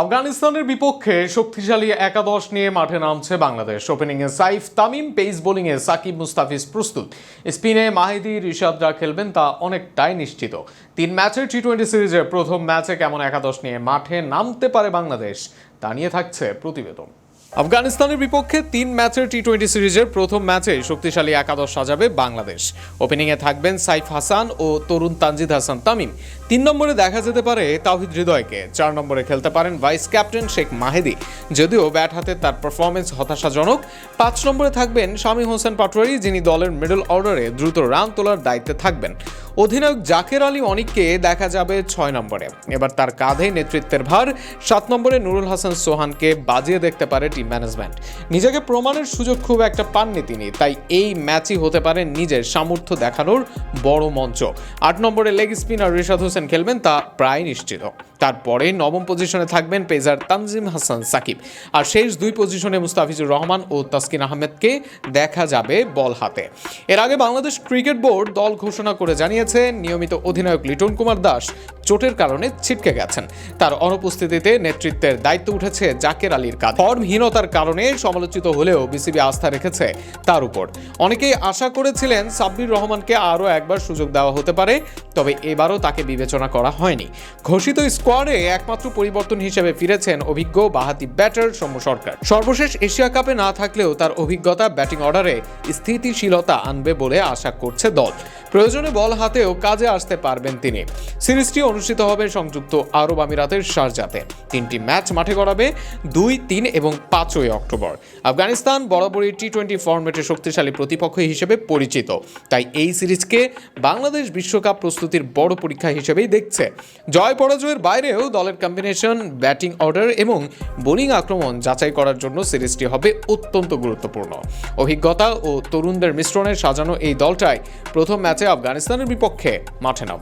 আফগানিস্তানের বিপক্ষে শক্তিশালী একাদশ নিয়ে মাঠে নামছে বাংলাদেশ। ওপেনিংয়ে সাইফ তামিম পেস বোলিংয়ে সাকিব মুস্তাফিজ প্রস্তুত। স্পিনে মাহিদি ঋষাদরা খেলবেন তা অনেকটাই নিশ্চিত। তিন ম্যাচের টি টোয়েন্টি সিরিজের প্রথম ম্যাচে কেমন একাদশ নিয়ে মাঠে নামতে পারে বাংলাদেশ, তা নিয়ে থাকছে প্রতিবেদন। আফগানিস্তানের বিপক্ষে তিন ম্যাচের টি টোয়েন্টি সিরিজের প্রথম ম্যাচে শক্তিশালী একাদশ সাজাবে বাংলাদেশ। ওপেনিংয়ে থাকবেন সাইফ হাসান ও তরুণ তানজিদ হাসান তামিম। তিন নম্বরে দেখা যেতে পারে তাহিদ হৃদয়কে। চার নম্বরে খেলতে পারেন ভাইস ক্যাপ্টেন শেখ মাহেদি। যদিও ব্যাট হাতে তার পারফরমেন্স হতাশাজনক, পাঁচ নম্বরে থাকবেন শামী হোসেন পাটোয়ারি, যিনি দলের মিডল অর্ডারে দ্রুত রান তোলার দায়িত্বে থাকবেন। অধিনায়ক জাকের আলী অনিককে দেখা যাবে ছয় নম্বরে। এবার তার কাঁধে নেতৃত্বের ভার, সাত নম্বরে নুরুল হাসান সোহানকে বাজিয়ে দেখতে পারে টিম ম্যানেজমেন্ট। নিজেকে প্রমাণের সুযোগ খুব একটা পাননি তিনি, তাই এই ম্যাচই হতে পারে নিজের সামর্থ্য দেখানোর বড় মঞ্চ। আট নম্বরে লেগ স্পিনার রিশাদ হোসেন খেলবেন, তা প্রায় নিশ্চিত। তারপরে নবম পজিশনে থাকবেন পেজার তানজিম হাসান সাকিব। আর শেষ দুই পজিশনে মুস্তাফিজুর রহমান ও তাসকিন আহমেদকে দেখা যাবে বল হাতে। এর আগে বাংলাদেশ ক্রিকেট বোর্ড দল ঘোষণা করে জানিয়েছে নিয়মিত অধিনায়ক লিটন কুমার দাস চোটের কারণে ছিটকে গেছেন। তার অনুপস্থিতিতে নেতৃত্বের দায়িত্ব উঠেছে জাকের আলীর কাঁধে। ফর্মহীনতার কারণে সমালোচিত হলেও বিসিবি আস্থা রেখেছে তার উপর। অনেকেই আশা করেছিলেন সাব্বির রহমানকে আরও একবার সুযোগ দেওয়া হতে পারে, তবে এবারও তাকে বিবেচনা করা হয়নি। ঘোষিত স্কোয়াডে একমাত্র পরিবর্তন হিসেবে ফিরেছেন অভিজ্ঞ বাহাতি ব্যাটার সৌম্য সরকার। সর্বশেষ এশিয়া কাপে না থাকলেও তার অভিজ্ঞতা ব্যাটিং অর্ডারে স্থিতিশীলতা আনবে বলে আশা করছে দল। প্রয়োজনে বল হাতেও কাজে আসতে পারবেন তিনি। সিরিজটি অনুষ্ঠিত হবে সংযুক্ত আরব আমিরাতের শারজাতে। তিনটি ম্যাচ মাঠে গড়াবে দুই, তিন এবং পাঁচই অক্টোবর। আফগানিস্তান বরাবরই টি টোয়েন্টি ফর্মেটের শক্তিশালী প্রতিপক্ষ হিসেবে পরিচিত। তাই এই সিরিজকে বাংলাদেশ বিশ্বকাপ প্রস্তুতির বড় পরীক্ষা হিসেবেই দেখছে। জয় পরাজয়ের বাইরেও দলের কম্বিনেশন, ব্যাটিং অর্ডার এবং বোলিং আক্রমণ যাচাই করার জন্য সিরিজটি হবে অত্যন্ত গুরুত্বপূর্ণ। অভিজ্ঞতা ও তরুণদের মিশ্রণে সাজানো এই দলটাই প্রথম ম্যাচে আফগানিস্তানের বিপক্ষে মাঠে নাম।